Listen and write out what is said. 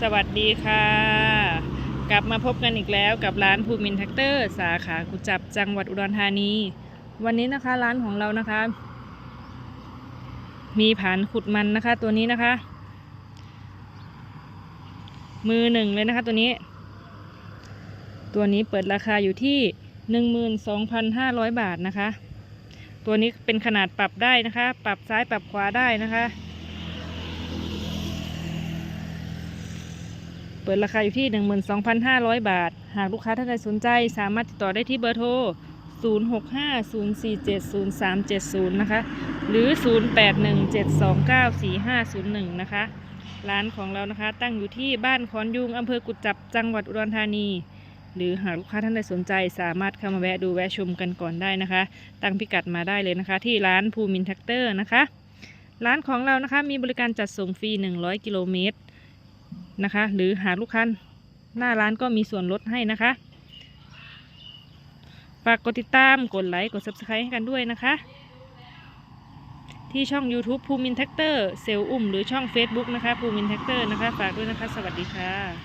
สวัสดีค่ะ กลับมาพบกันอีกแล้วกับร้านภูมินแท็กเตอร์ สาขากุจับจังหวัดอุดรธานี วันนี้นะคะร้านของเรานะคะ มีผานขุดมันนะคะตัวนี้นะคะ มือหนึ่งเลยนะคะตัวนี้ ตัวนี้เปิดราคาอยู่ที่12,500บาทนะคะ ตัวนี้เป็นขนาดปรับได้นะคะ ปรับซ้ายปรับขวาได้นะคะ เปิดราคาอยู่ที่ 12,500 บาท หากลูกค้าท่านใดสนใจ สามารถติดต่อได้ที่เบอร์โทร 0650470370 นะคะ หรือ 0817294501 นะคะ ร้านของเรานะคะ ตั้งอยู่ที่บ้านขอนยุงอำเภอกุจจับ จังหวัดอุดรธานี หรือหากลูกค้าท่านใดสนใจ สามารถเข้ามาแวะดูแวะชมกันก่อนได้นะคะ ตั้งพิกัดมาได้เลยนะคะ ที่ร้านภูมินแท็กเตอร์นะคะ ร้านของเรานะคะมีบริการจัดส่งฟรี 100 กิโลเมตร นะคะ หรือหาลูกค้าหน้าร้านก็มีส่วนลดให้นะคะ ฝากกดติดตามกดไลค์กด subscribe ให้กันด้วยนะคะ ที่ช่อง YouTube ภูมินแท็กเตอร์เซลล์อุ่มหรือช่อง Facebook นะคะภูมินแท็กเตอร์นะคะ ฝากด้วยนะคะ สวัสดีค่ะ